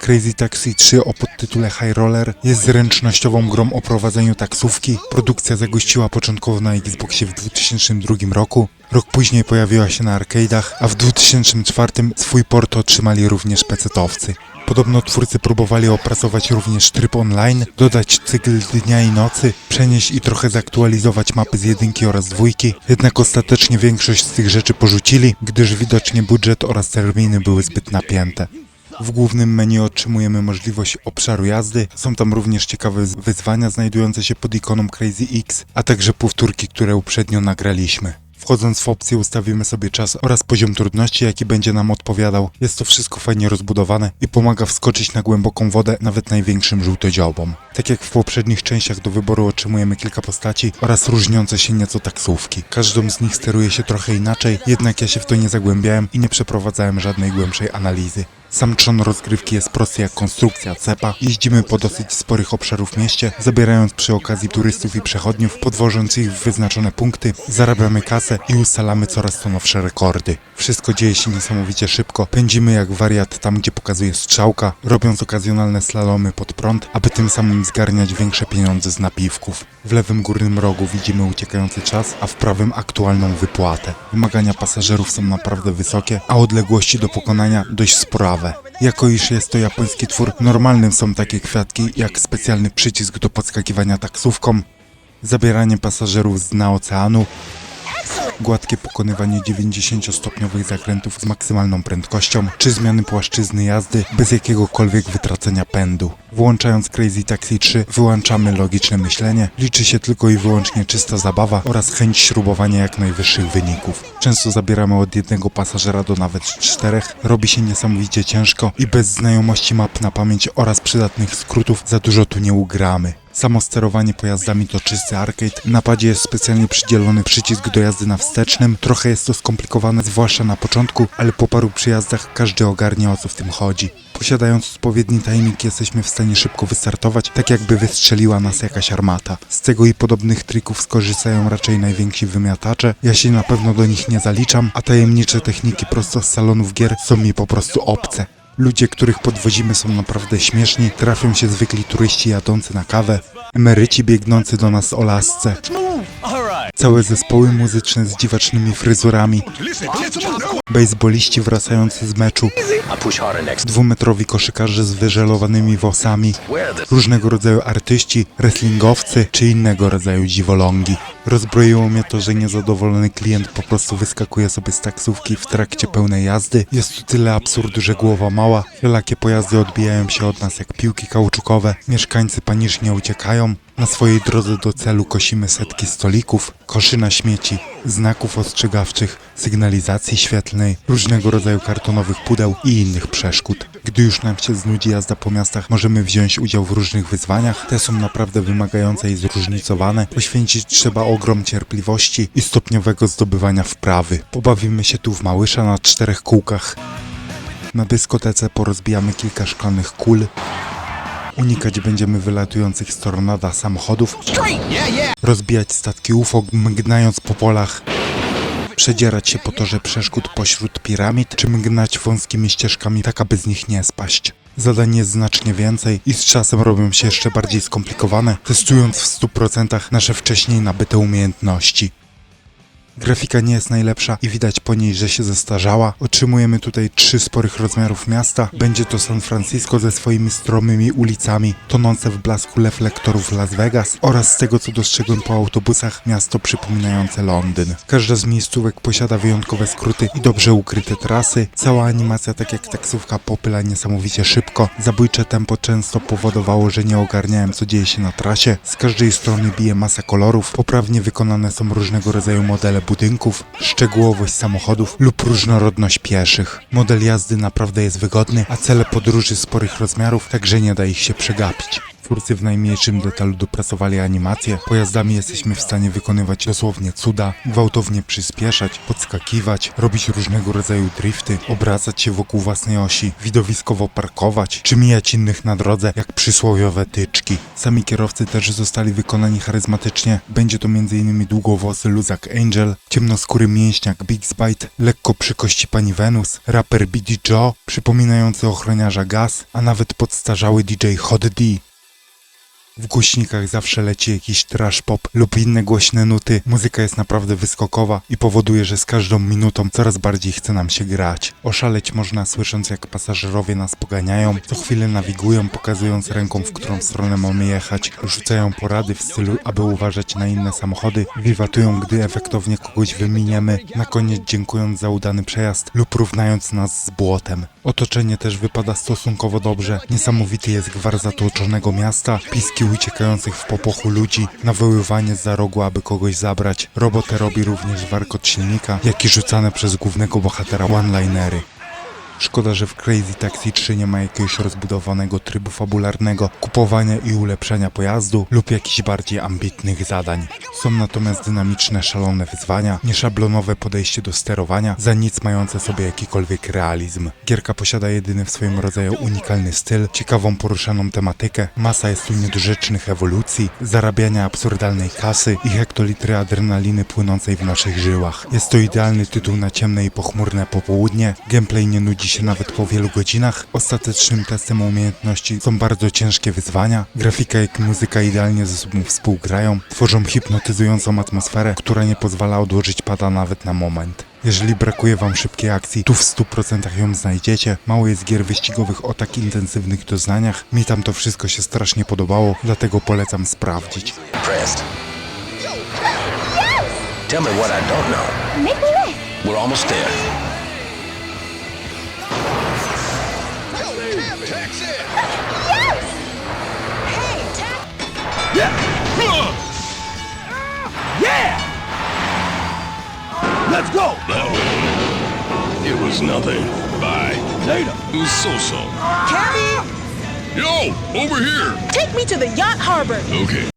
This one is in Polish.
Crazy Taxi 3 o podtytule High Roller jest zręcznościową grą o prowadzeniu taksówki. Produkcja zagościła początkowo na Xboxie w 2002 roku. Rok później pojawiła się na arcade'ach, a w 2004 swój port otrzymali również pecetowcy. Podobno twórcy próbowali opracować również tryb online, dodać cykl dnia i nocy, przenieść i trochę zaktualizować mapy z jedynki oraz dwójki, jednak ostatecznie większość z tych rzeczy porzucili, gdyż widocznie budżet oraz terminy były zbyt napięte. W głównym menu otrzymujemy możliwość obszaru jazdy, są tam również ciekawe wyzwania znajdujące się pod ikoną Crazy X, a także powtórki, które uprzednio nagraliśmy. Wchodząc w opcję ustawimy sobie czas oraz poziom trudności, jaki będzie nam odpowiadał. Jest to wszystko fajnie rozbudowane i pomaga wskoczyć na głęboką wodę nawet największym żółtodziobom. Tak jak w poprzednich częściach do wyboru otrzymujemy kilka postaci oraz różniące się nieco taksówki. Każdą z nich steruje się trochę inaczej, jednak ja się w to nie zagłębiałem i nie przeprowadzałem żadnej głębszej analizy. Sam trzon rozgrywki jest prosty jak konstrukcja cepa. Jeździmy po dosyć sporych obszarów w mieście, zabierając przy okazji turystów i przechodniów, podwożąc ich w wyznaczone punkty, zarabiamy kasę i ustalamy coraz to nowsze rekordy. Wszystko dzieje się niesamowicie szybko, pędzimy jak wariat tam, gdzie pokazuje strzałka, robiąc okazjonalne slalomy pod prąd, aby tym samym zgarniać większe pieniądze z napiwków. W lewym górnym rogu widzimy uciekający czas, a w prawym aktualną wypłatę. Wymagania pasażerów są naprawdę wysokie, a odległości do pokonania dość sporawe. Jako iż jest to japoński twór, normalnym są takie kwiatki jak specjalny przycisk do podskakiwania taksówką, zabieranie pasażerów z dna oceanu, gładkie pokonywanie 90-stopniowych zakrętów z maksymalną prędkością, czy zmiany płaszczyzny jazdy bez jakiegokolwiek wytracenia pędu. Włączając Crazy Taxi 3 wyłączamy logiczne myślenie, liczy się tylko i wyłącznie czysta zabawa oraz chęć śrubowania jak najwyższych wyników. Często zabieramy od jednego pasażera do nawet czterech, robi się niesamowicie ciężko i bez znajomości map na pamięć oraz przydatnych skrótów za dużo tu nie ugramy. Samo sterowanie pojazdami to czysty arcade. W napadzie jest specjalnie przydzielony przycisk do jazdy na wstecznym. Trochę jest to skomplikowane, zwłaszcza na początku, ale po paru przyjazdach każdy ogarnia o co w tym chodzi. Posiadając odpowiedni timing jesteśmy w stanie szybko wystartować, tak jakby wystrzeliła nas jakaś armata. Z tego i podobnych trików skorzystają raczej najwięksi wymiatacze. Ja się na pewno do nich nie zaliczam, a tajemnicze techniki prosto z salonów gier są mi po prostu obce. Ludzie, których podwozimy są naprawdę śmieszni, trafią się zwykli turyści jadący na kawę, emeryci biegnący do nas o lasce, całe zespoły muzyczne z dziwacznymi fryzurami, bejsboliści wracający z meczu, dwumetrowi koszykarze z wyżelowanymi włosami, różnego rodzaju artyści, wrestlingowcy czy innego rodzaju dziwolągi. Rozbroiło mnie to, że niezadowolony klient po prostu wyskakuje sobie z taksówki w trakcie pełnej jazdy. Jest tu tyle absurdu, że głowa mała. Wszelakie pojazdy odbijają się od nas jak piłki kauczukowe. Mieszkańcy panicznie uciekają. Na swojej drodze do celu kosimy setki stolików, koszy na śmieci, znaków ostrzegawczych, sygnalizacji świetlnej, różnego rodzaju kartonowych pudeł i innych przeszkód. Gdy już nam się znudzi jazda po miastach, możemy wziąć udział w różnych wyzwaniach. Te są naprawdę wymagające i zróżnicowane. Poświęcić trzeba ogrom cierpliwości i stopniowego zdobywania wprawy. Pobawimy się tu w małysza na czterech kółkach. Na dyskotece porozbijamy kilka szklanych kul. Unikać będziemy wylatujących z tornada samochodów. Rozbijać statki UFO, mgnając po polach. Przedzierać się po torze przeszkód pośród piramid, czy mgnać wąskimi ścieżkami, tak aby z nich nie spaść. Zadań jest znacznie więcej i z czasem robią się jeszcze bardziej skomplikowane, testując w 100% nasze wcześniej nabyte umiejętności. Grafika nie jest najlepsza i widać po niej, że się zestarzała. Otrzymujemy tutaj trzy sporych rozmiarów miasta. Będzie to San Francisco ze swoimi stromymi ulicami, tonące w blasku reflektorów Las Vegas oraz z tego co dostrzegłem po autobusach, miasto przypominające Londyn. Każda z miejscówek posiada wyjątkowe skróty i dobrze ukryte trasy. Cała animacja, tak jak taksówka, popyla niesamowicie szybko. Zabójcze tempo często powodowało, że nie ogarniałem co dzieje się na trasie. Z każdej strony bije masa kolorów. Poprawnie wykonane są różnego rodzaju modele budynków, szczegółowość samochodów lub różnorodność pieszych. Model jazdy naprawdę jest wygodny, a cele podróży sporych rozmiarów, także nie da ich się przegapić. Twórcy w najmniejszym detalu dopracowali animację. Pojazdami jesteśmy w stanie wykonywać dosłownie cuda, gwałtownie przyspieszać, podskakiwać, robić różnego rodzaju drifty, obracać się wokół własnej osi, widowiskowo parkować, czy mijać innych na drodze, jak przysłowiowe tyczki. Sami kierowcy też zostali wykonani charyzmatycznie. Będzie to m.in. długowłosy luzak Angel, ciemnoskóry mięśniak Big Bite, lekko przy kości pani Venus, raper BD Joe, przypominający ochroniarza Gas, a nawet podstarzały DJ Hot D. W głośnikach zawsze leci jakiś trash pop lub inne głośne nuty. Muzyka jest naprawdę wyskokowa i powoduje, że z każdą minutą coraz bardziej chce nam się grać. Oszaleć można słysząc jak pasażerowie nas poganiają, co chwilę nawigują, pokazując ręką w którą stronę mamy jechać, rzucają porady w stylu, aby uważać na inne samochody, wiwatują, gdy efektownie kogoś wyminiemy, na koniec dziękując za udany przejazd lub równając nas z błotem. Otoczenie też wypada stosunkowo dobrze. Niesamowity jest gwar zatłoczonego miasta, piski uciekających w popochu ludzi, nawoływanie za rogu, aby kogoś zabrać. Robotę robi również warkot silnika, jak i rzucane przez głównego bohatera one-linery. Szkoda, że w Crazy Taxi 3 nie ma jakiegoś rozbudowanego trybu fabularnego, kupowania i ulepszania pojazdu lub jakichś bardziej ambitnych zadań. Są natomiast dynamiczne, szalone wyzwania, nieszablonowe podejście do sterowania, za nic mające sobie jakikolwiek realizm. Gierka posiada jedyny w swoim rodzaju unikalny styl, ciekawą poruszaną tematykę, masa jest tu niedorzecznych ewolucji, zarabiania absurdalnej kasy i hektolitry adrenaliny płynącej w naszych żyłach. Jest to idealny tytuł na ciemne i pochmurne popołudnie, gameplay nie nudzi się nawet po wielu godzinach, ostatecznym testem umiejętności są bardzo ciężkie wyzwania, grafika jak muzyka idealnie ze sobą współgrają, tworzą hipnotyzującą atmosferę, która nie pozwala odłożyć pada nawet na moment. Jeżeli brakuje wam szybkiej akcji, tu w 100% ją znajdziecie. Mało jest gier wyścigowych o tak intensywnych doznaniach. Mi tam to wszystko się strasznie podobało, dlatego polecam sprawdzić. Tell me what I don't know. Make me laugh. We're almost there. Hey, Tack. Let's go! It was nothing. Bye. Later. It was so-so. Cabby, Yo, over here. take me to the yacht harbor. Okay.